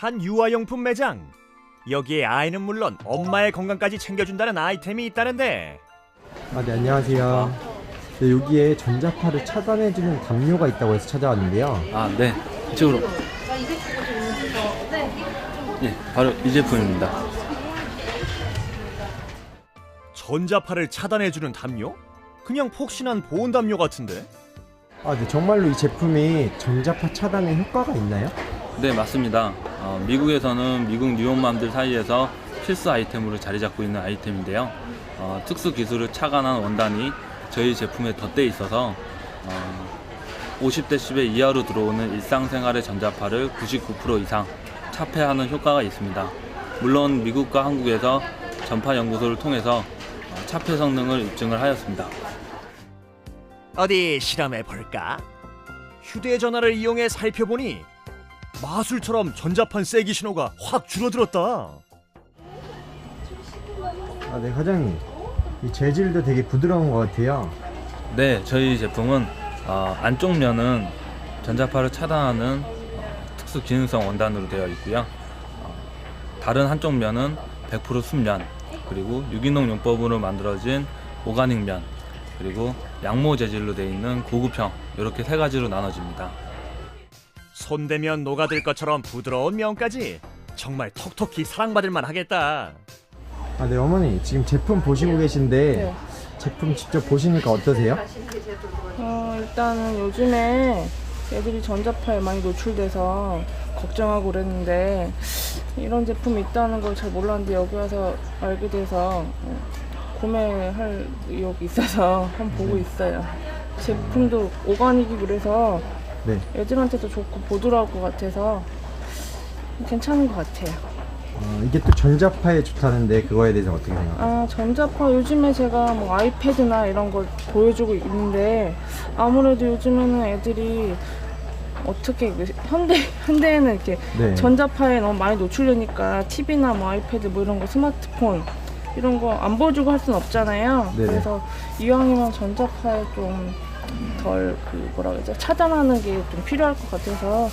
한 유아용품 매장. 여기에 아이는 물론 엄마의 건강까지 챙겨준다는 아이템이 있다는데 아, 네, 안녕하세요. 네, 여기에 전자파를 차단해주는 담요가 있다고 해서 찾아왔는데요. 아, 네. 이쪽으로. 예, 바로 이 제품입니다. 전자파를 차단해주는 담요? 그냥 폭신한 보온 담요 같은데? 아, 네, 정말로 이 제품이 전자파 차단에 효과가 있나요? 네, 맞습니다. 어, 미국에서는 미국 뉴욕맘들 사이에서 필수 아이템으로 자리 잡고 있는 아이템인데요. 어, 특수 기술을 차관한 원단이 저희 제품에 덧대 있어서 어, 50데시벨 이하로 들어오는 일상생활의 전자파를 99% 이상 차폐하는 효과가 있습니다. 물론 미국과 한국에서 전파 연구소를 통해서 어, 차폐 성능을 입증을 하였습니다. 어디 실험해 볼까? 휴대전화를 이용해 살펴보니 마술처럼 전자판 세기 신호가 확 줄어들었다. 아, 네, 과장님. 이 재질도 되게 부드러운 것 같아요. 네, 저희 제품은 어, 안쪽 면은 전자파를 차단하는 어, 특수 기능성 원단으로 되어 있고요. 어, 다른 한쪽 면은 100% 순면, 그리고 유기농 용법으로 만들어진 오가닉 면, 그리고 양모 재질로 되어 있는 고급형 이렇게 세 가지로 나눠집니다. 손대면 녹아들 것처럼 부드러운 면까지 정말 톡톡히 사랑받을 만 하겠다. 아, 네, 어머니. 지금 제품 보시고 계신데 네. 제품 직접 보시니까 어떠세요? 어, 일단은 요즘에 애들이 전자파에 많이 노출돼서 걱정하고 그랬는데 이런 제품이 있다는 걸 잘 몰랐는데 여기 와서 알게 돼서 어, 구매할 의욕이 있어서 한번 보고 있어요. 제품도 오가닉이 그래서 네. 애들한테도 좋고 보드러울 것 같아서 괜찮은 것 같아요. 어, 이게 또 전자파에 좋다는데 그거에 대해서 어떻게 생각하세요? 아 전자파 요즘에 제가 뭐 아이패드나 이런 걸 보여주고 있는데 아무래도 요즘에는 애들이 어떻게 그 현대 현대에는 이렇게 네. 전자파에 너무 많이 노출되니까 TV나 뭐 아이패드 뭐 이런 거 스마트폰 이런 거 안 보여주고 할 수는 없잖아요. 네네. 그래서 이왕이면 전자파에 좀 덜 그 뭐라 그러죠 차단하는 게 좀 필요할 것 같아서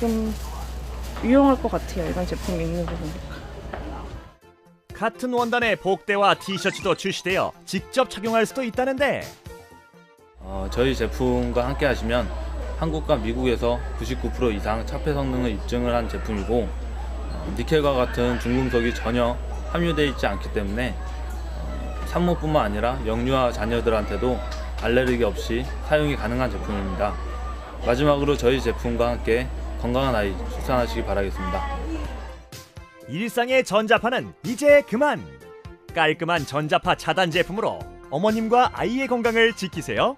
좀 유용할 것 같아요. 이런 제품이 있는 거 보니까. 같은 원단의 복대와 티셔츠도 출시되어 직접 착용할 수도 있다는데 어, 저희 제품과 함께 하시면 한국과 미국에서 99% 이상 차폐 성능을 입증을 한 제품이고 어, 니켈과 같은 중금속이 전혀 함유되어 있지 않기 때문에 어, 산모뿐만 아니라 영유아 자녀들한테도 알레르기 없이 사용이 가능한 제품입니다. 마지막으로 저희 제품과 함께 건강한 아이 출산하시기 바라겠습니다. 일상의 전자파는 이제 그만. 깔끔한 전자파 차단 제품으로 어머님과 아이의 건강을 지키세요.